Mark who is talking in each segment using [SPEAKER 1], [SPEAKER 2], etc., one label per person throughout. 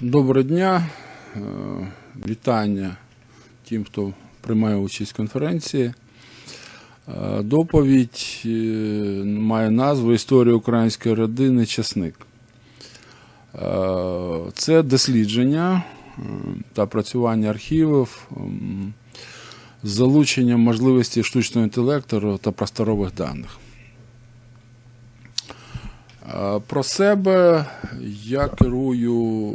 [SPEAKER 1] Доброго дня. Е, Вітання тим, хто приймає участь в конференції. Е, Доповідь е, має назву Історія української родини Часник. Це дослідження та працювання архівів з залученням можливості штучного інтелекту та просторових даних. Про себе я керую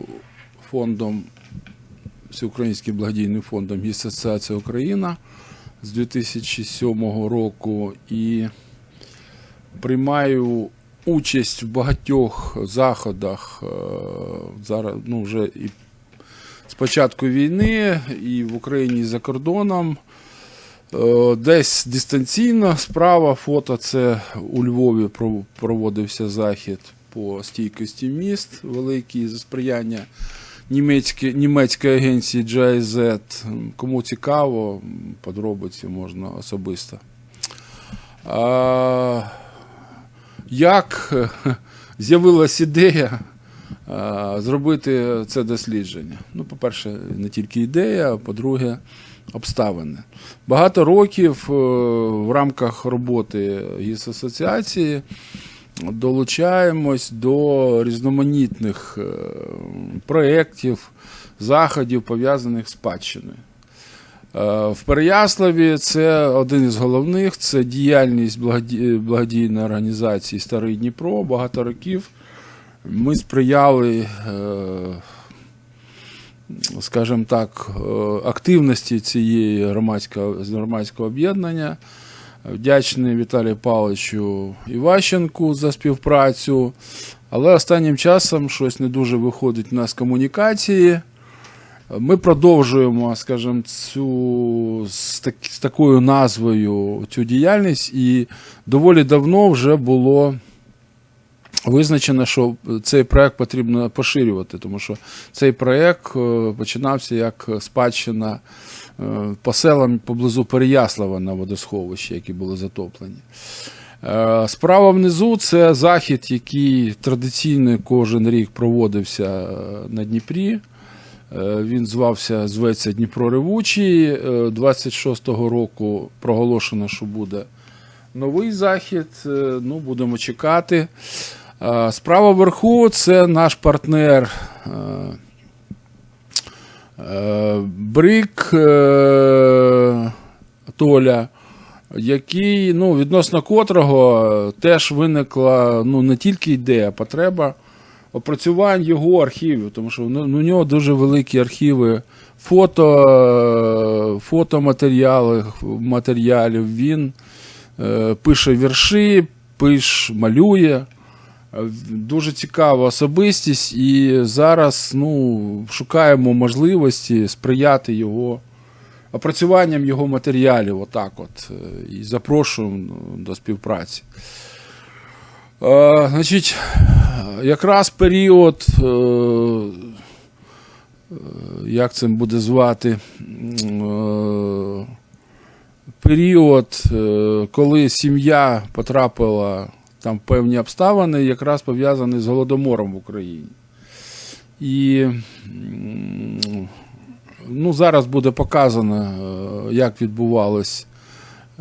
[SPEAKER 1] фондом Всеукраїнським благодійним фондом «Гість Асоціація Україна з 2007 року і приймаю участь в багатьох заходах е, зараз ну, вже і з початку війни, і в Україні, і за кордоном. Е, Десь дистанційно справа фото це у Львові проводився захід по стійкості міст великий за сприяння німецькі- німецької агенції GIZ. Кому цікаво, подробиці можна особисто. А, як е, з'явилась ідея а, зробити це дослідження? Ну, по-перше, не тільки ідея, а по-друге, обставини. Багато років е, в рамках роботи ГІС асоціації долучаємось до різноманітних е, проєктів, заходів, пов'язаних з спадщиною. Е, В Переяславі це один із головних це діяльність благодійної організації Старий Дніпро. Багато років ми сприяли, е, скажімо так, активності цієї громадського, громадського об'єднання. Вдячний Віталію Павловичу Іващенку за співпрацю. Але останнім часом щось не дуже виходить у нас комунікації. Ми продовжуємо, скажімо, цю з, так, з такою назвою цю діяльність, і доволі давно вже було визначено, що цей проект потрібно поширювати, тому що цей проект е, починався як спадщина по селам поблизу Переяслава на водосховищі, які були затоплені. Е, Справа внизу це захід, який традиційно кожен рік проводився е, на Дніпрі. Е, Він звався, зветься Дніпро Ревучий. Е, 26-го року проголошено, що буде новий захід. Е, Ну, будемо чекати. Е, Справа вверху це наш партнер е, е, Брик е, Толя, який, ну, відносно котрого е, теж виникла ну, не тільки ідея, а потреба опрацювань його архівів, тому що ну, у нього дуже великі архіви фото, е, фотоматеріали, матеріалів. Він е, пише вірші, пише, малює. Дуже цікава особистість, і зараз ну, шукаємо можливості сприяти його опрацюванням його матеріалів, отак от, е, і запрошуємо до співпраці. Е, значить, якраз період, е, е, як це буде звати, е, період, е, коли сім'я потрапила там певні обставини, якраз пов'язані з голодомором в Україні. І ну, зараз буде показано, е, як відбувалось.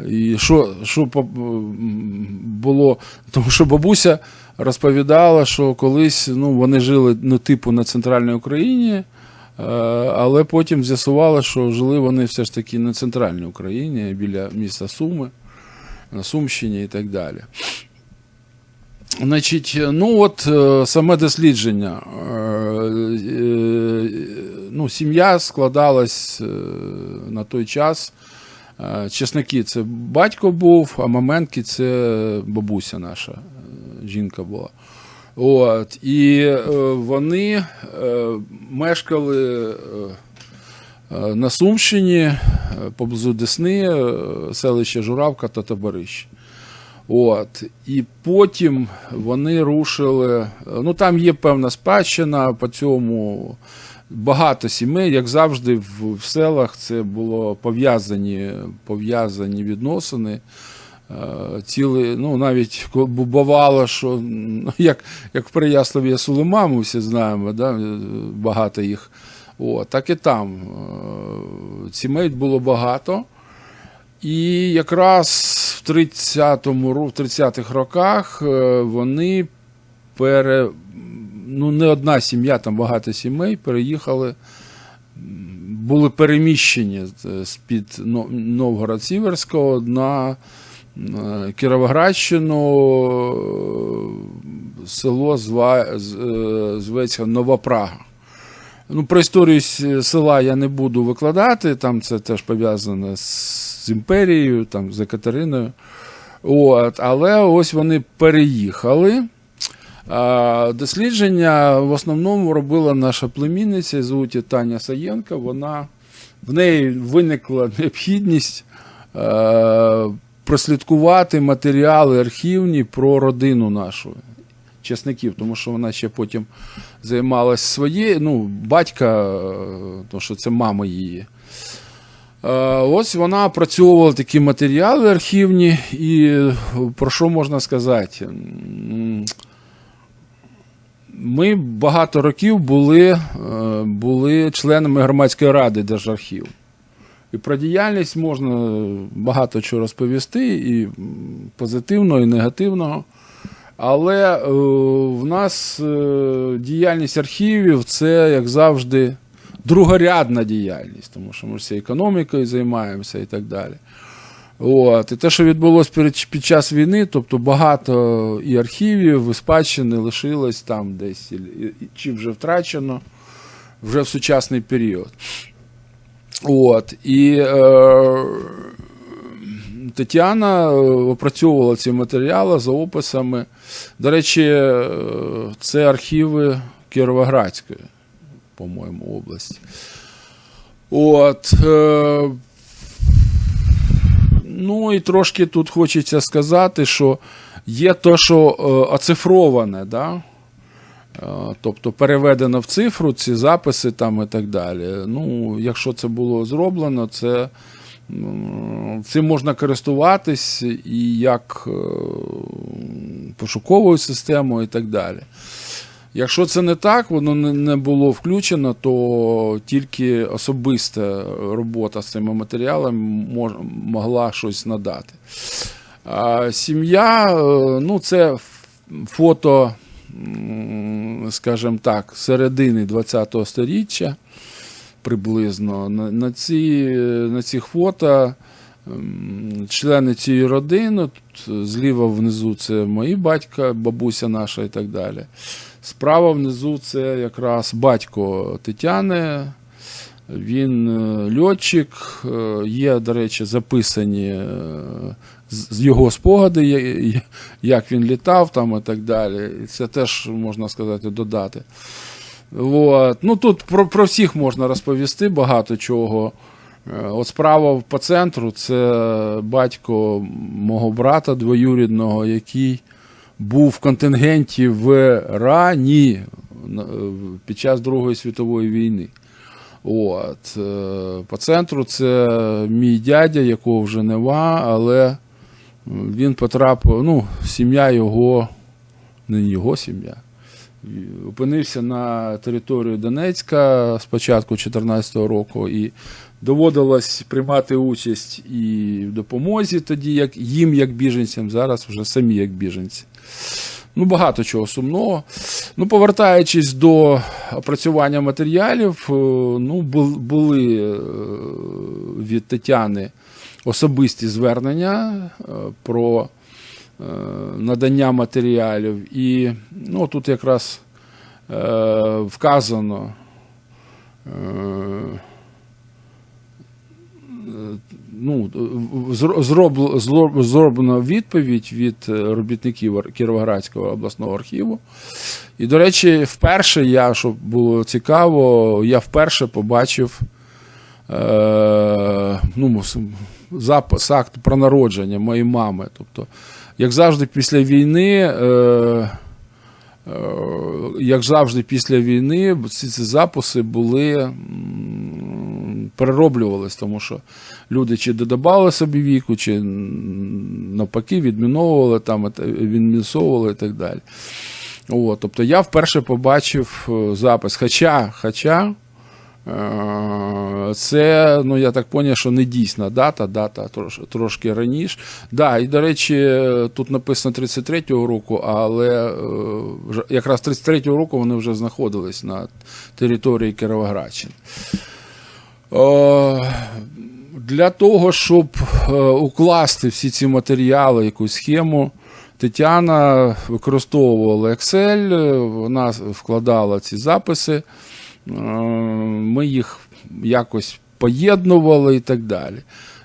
[SPEAKER 1] І що, що було, тому що бабуся розповідала, що колись ну, вони жили ну, типу на центральній Україні, е, але потім з'ясували, що жили вони все ж таки на центральній Україні, біля міста Суми, на Сумщині і так далі. Значить, ну от е, саме дослідження. Е, е, Ну, сім'я складалась е, на той час. Е, Чесники це батько був, а Маменки це бабуся наша, е, жінка була. От, і е, вони е, мешкали е, е, на Сумщині, е, поблизу Десни, е, селище Журавка та Таборище. От. І потім вони рушили. Ну там є певна спадщина по цьому. Багато сімей, як завжди, в, в селах це було пов'язані, пов'язані відносини. Е, Цілий, ну навіть бувало, що ну, як, як в Переяславі Сулима, ми всі знаємо, да, е, багато їх. О, так і там. Е, Сімей було багато. І якраз в 30-му, в 30-х роках е, вони пере, ну, не одна сім'я, там багато сімей переїхали, були переміщені з-під Новгород-Сіверського на е, Кіровоградщину, е, село зветься Нова Прага. Ну, про історію села я не буду викладати, там це теж пов'язане з, з імперією, там, з Екатериною. От, але ось вони переїхали. А, дослідження в основному робила наша племінниця, звуть Таня Саєнка. Вона, в неї виникла необхідність е, прослідкувати матеріали архівні про родину нашу чесників, тому що вона ще потім займалась своєю, ну, батька, е, тому що це мама її. Е, Ось вона опрацьовувала такі матеріали архівні, і про що можна сказати? Ми багато років були, е, були членами громадської ради Держархів. І про діяльність можна багато чого розповісти, і позитивного, і негативного. Але е, в нас е, діяльність архівів це, як завжди, другорядна діяльність, тому що ми всі економікою займаємося і так далі. От. І те, що відбулося перед, під час війни, тобто багато і архівів, і спадщини лишилось там десь, чи вже втрачено вже в сучасний період. От. І е, Тетяна е, опрацьовувала ці матеріали за описами. До речі, е, це архіви Кіровоградської, по-моєму, області. От. Е, ну і трошки тут хочеться сказати, що є то, що е, оцифроване, да? Е, тобто переведено в цифру ці записи там і так далі. Ну, якщо це було зроблено, це цим можна користуватись і як е, пошуковою системою і так далі. Якщо це не так, воно не- було включено, то тільки особиста робота з цими матеріалами могла щось надати. А сім'я, е, ну, це фото, скажімо так, середини ХХ століття приблизно. На, ці, на цих фото члени цієї родини, тут зліва внизу це мої батька, бабуся наша і так далі. Справа внизу це якраз батько Тетяни. Він е, льотчик, е, є, до речі, записані е, з його спогади, як він літав там і так далі. Це теж можна сказати додати. От. Ну, тут про, про всіх можна розповісти багато чого. Е, От справа по центру це батько мого брата двоюрідного, який був в контингенті в Рані під час Другої світової війни. От. е, По центру це мій дядя, якого вже нема, але він потрапив, ну, сім'я його, не його сім'я, опинився на території Донецька з початку 2014 року і доводилось приймати участь і в допомозі тоді, як їм, як біженцям, зараз вже самі як біженці. Ну, багато чого сумного. Ну, повертаючись до опрацювання матеріалів, е, ну, були е, від Тетяни особисті звернення е, про надання матеріалів. І ну, тут якраз вказано. Ну, зро- зробл- зло- зроблено відповідь від е, робітників Кіровоградського обласного архіву. І, до речі, вперше я, щоб було цікаво, я вперше побачив е, ну, запис акт про народження моєї мами. Тобто, як завжди, після війни. Е, е, як завжди, після війни ці, ці записи були м, перероблювались, тому що люди чи додавали собі віку, чи навпаки відміновували там, відмінусовували і так далі. От, тобто я вперше побачив е, запис. Хоча, хоча е, це, ну я так зрозумів, що не дійсна дата, дата трош, трошки раніше. Да, і, до речі, тут написано 33-го року, але е, якраз 33-го року вони вже знаходились на території Кіровоградщини. Е, Для того, щоб е, укласти всі ці матеріали, якусь схему, Тетяна використовувала Excel, е, вона вкладала ці записи, ми їх якось поєднували і так далі.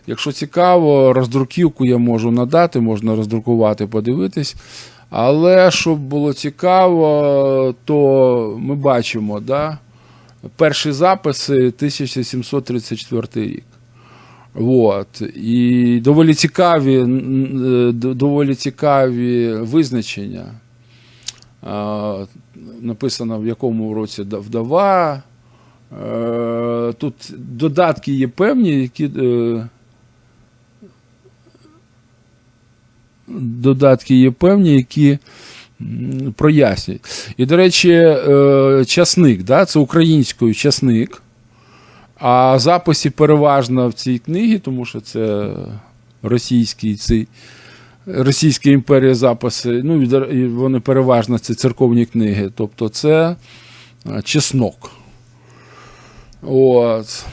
[SPEAKER 1] Якщо цікаво, роздруківку я можу надати, можна роздрукувати, подивитись. Але щоб було цікаво, то ми бачимо, да, перші записи 1734 рік. Вот. І доволі цікаві, е, доволі цікаві визначення. Написано, в якому році вдова. Е, Тут додатки є певні, які. е, Додатки є певні, які м, прояснюють. І, до речі, е, часник, да, це українською часник. А записи переважно в цій книгі, тому що це російський цей. Російська імперія записи, ну вони переважно це церковні книги. Тобто це е, чеснок. От.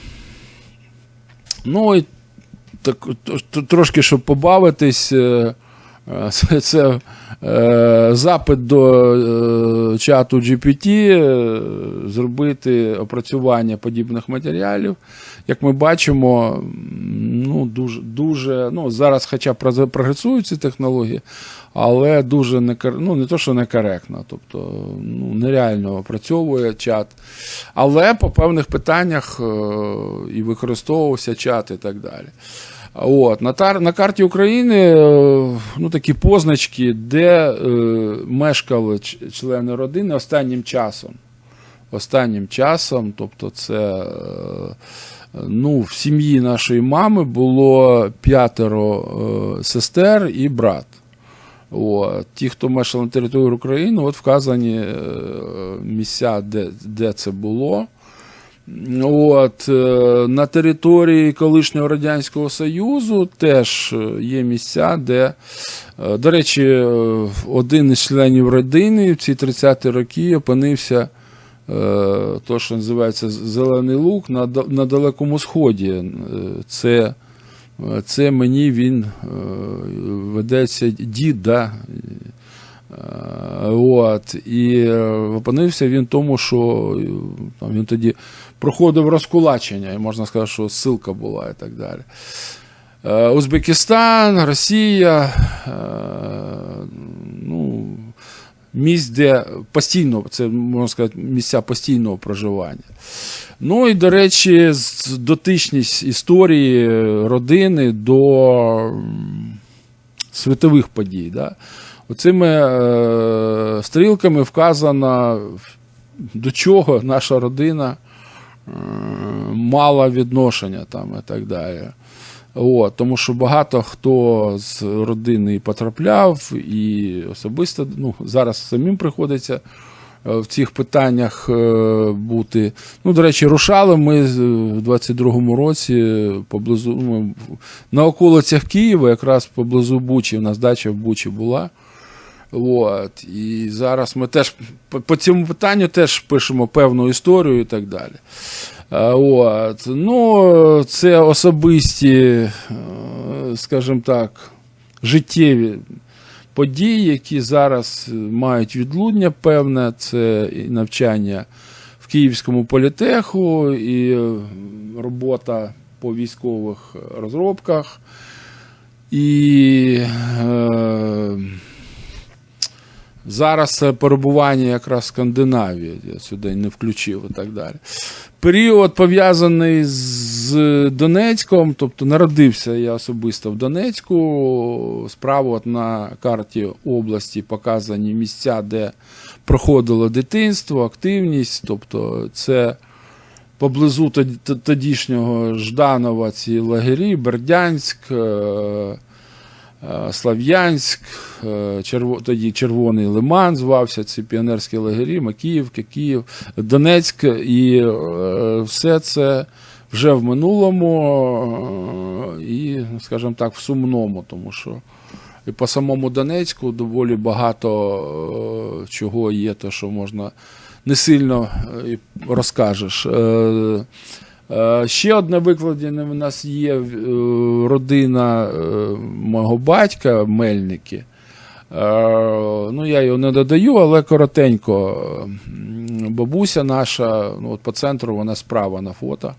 [SPEAKER 1] Ну і так, трошки, щоб побавитись, е, це, це е, запит до е, чату GPT, е, зробити опрацювання подібних матеріалів. Як ми бачимо, ну, дуже, дуже ну, зараз хоча прогресують ці технології, але дуже не, ну, не то, що некоректно, тобто ну, нереально опрацьовує чат. Але по певних питаннях е, і використовувався чат і так далі. От, на, тар, на карті України е, ну, такі позначки, де е, мешкали члени родини останнім часом. Останнім часом, тобто це е, ну, в сім'ї нашої мами було п'ятеро е, сестер і брат. От. Ті, хто мешкав на території України, от вказані е, місця, де, де це було. От, е, на території колишнього Радянського Союзу теж е, є місця, де, е, до речі, один із членів родини в ці 30-ті роки опинився то, що називається Зелений Лук на, на Далекому Сході. Це, це мені він ведеться дід, да? От, і опинився він тому, що там, він тоді проходив розкулачення, і можна сказати, що ссылка була і так далі. Е, Узбекистан, Росія, е, ну, місць, де постійно, це можна сказати, місця постійного проживання. Ну і, до речі, дотичність історії родини до світових подій. Да? Оцими е, стрілками вказано, до чого наша родина е, мала відношення там і так далі. От, тому що багато хто з родини потрапляв, і особисто ну, зараз самим приходиться е, в цих питаннях е, бути. Ну, до речі, рушали ми з- в 22-му році поблизу ну, на околицях Києва, якраз поблизу Бучі, у нас дача в Бучі була. От, і зараз ми теж по, цьому питанню теж пишемо певну історію і так далі. От. Ну, це особисті, е, скажімо так, життєві події, які зараз мають відлуння певне, це і навчання в Київському політеху, і робота по військових розробках. І е, зараз перебування якраз в Скандинавії, я сюди не включив і так далі. Період пов'язаний з Донецьком, тобто народився я особисто в Донецьку. Справа от на карті області показані місця, де проходило дитинство, активність. Тобто це поблизу тодішнього Жданова ці лагері, Бердянськ, е, е, Слав'янськ, е, тоді Червоний Лиман звався, ці піонерські лагері, Макіївка, Київ, Донецьк, і е, все це вже в минулому е, і, скажімо так, в сумному, тому що і по самому Донецьку доволі багато е, чого є, то що можна не сильно е, розкажеш. Е, Ще одне викладення в нас є е, родина е, мого батька, Мельники. Ну, я його не додаю, але коротенько. Бабуся наша, ну, от по центру вона справа на фото.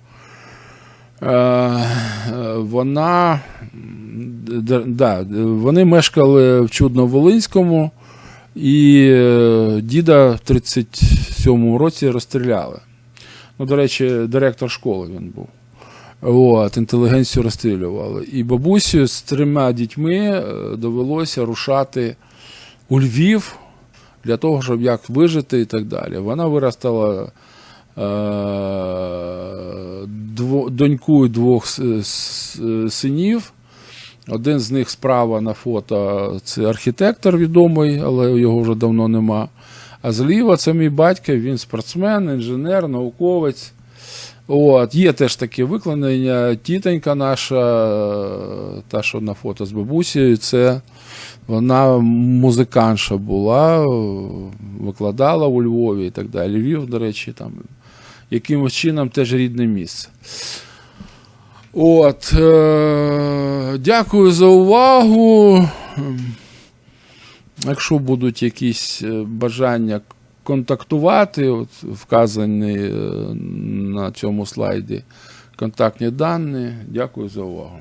[SPEAKER 1] Вона да, вони мешкали в Чудно-Волинському, і діда в 37-му році розстріляли. Ну, до речі, директор школи він був. От, інтелігенцію розстрілювали. І бабусю з трьома дітьми е, довелося рушати у Львів для того, щоб як вижити і так далі. Вона виростала е, доньку двох синів. Один з них справа на фото це архітектор відомий, але його вже давно нема. А зліва це мій батько, він спортсмен, інженер, науковець. От, є теж таке викладення. Тітонька наша, е, та, що на фото з бабусею, це вона музикантша була, викладала у Львові і так далі. Львів, до речі, там якимось чином теж рідне місце. От, е, дякую за увагу. Якщо будуть якісь е, бажання контактувати, от вказані е, на цьому слайді контактні дані. Дякую за увагу.